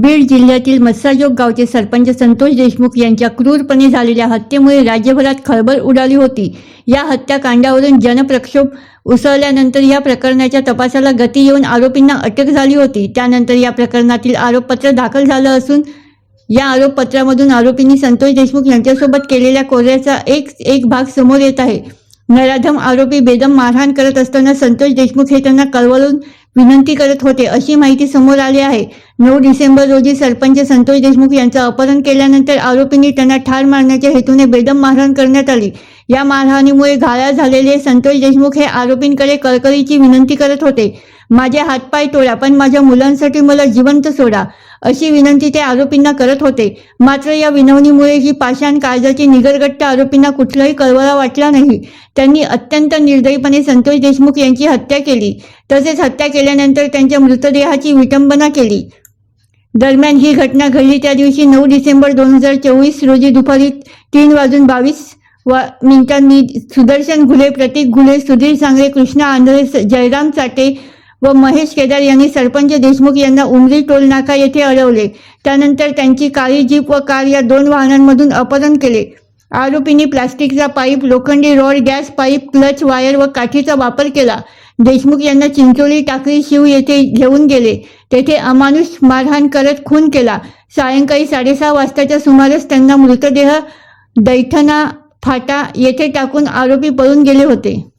बीड जिल्ह्यातील मत्साजोग गावचे सरपंच संतोष देशमुख यांच्या क्रूरपणे झालेल्या हत्येमुळे राज्यभरात खळबळ उडाली होती. या हत्याकांडावरून जनप्रक्षोभ उसळल्यानंतर या प्रकरणाच्या तपासाला गती येऊन आरोपींना अटक झाली होती. त्यानंतर या प्रकरणातील आरोपपत्र दाखल झालं असून या आरोपपत्रामधून आरोपींनी संतोष देशमुख यांच्यासोबत केलेल्या कोऱ्याचा एक एक भाग समोर येत आहे. नराधम आरोपी बेदम मारहाण करत असताना संतोष देशमुख हे त्यांना कळवळून विनंती करत होते. अशी माहिती समोर आली आहे. नऊ डिसेंबर रोजी सरपंच संतोष देशमुख यांचं अपहरण केल्यानंतर आरोपींनी त्यांना ठार मारण्याच्या हेतूने बेदम मारहाण करण्यात आली. या मारहाणीमुळे घायाळ झालेले संतोष देशमुख हे आरोपींकडे कळकळीची विनंती करत होते. माझे हातपाय तोडा पण माझ्या मुलांसाठी मला जिवंत सोडा अशी विनंती ते आरोपींना करत होते. मात्र या विनवणीमुळे ही पाषाण काळजाची निगरगट्ट आरोपींना कुठलाही कळवळा वाटला नाही. त्यांनी अत्यंत निर्दयीपणे संतोष देशमुख यांची हत्या केली. तसेच हत्या केल्यानंतर त्यांच्या मृतदेहाची विटंबना केली. दरम्यान ही घटना घडली त्या दिवशी नऊ डिसेंबर दोन हजार चोवीस रोजी दुपारी तीन वाजून बावीस वा मिनिटांनी सुदर्शन घुले प्रतीक घुले सुधीर सांगळे कृष्णा आंधळे जयराम चाटे व महेश केदार यांनी सरपंच देशमुख यांना उमरी टोल नाका येथे अडवले. त्यानंतर त्यांची काळी जीप व कार या दोन वाहनांमधून अपहरण केले. आरोपींनी प्लास्टिकचा पाईप लोखंडी rod gas pipe clutch wire व काठीचा वापर केला. देशमुख यांना चिंचोली टाकळी शिव येथे घेऊन गेले. तेथे अमानुष मारहाण करत खून केला. सायंकाळी साडेसहा वाजताच्या सुमारास त्यांना मृतदेह दैठणा फाटा येथे टाकून आरोपी पळून गेले होते.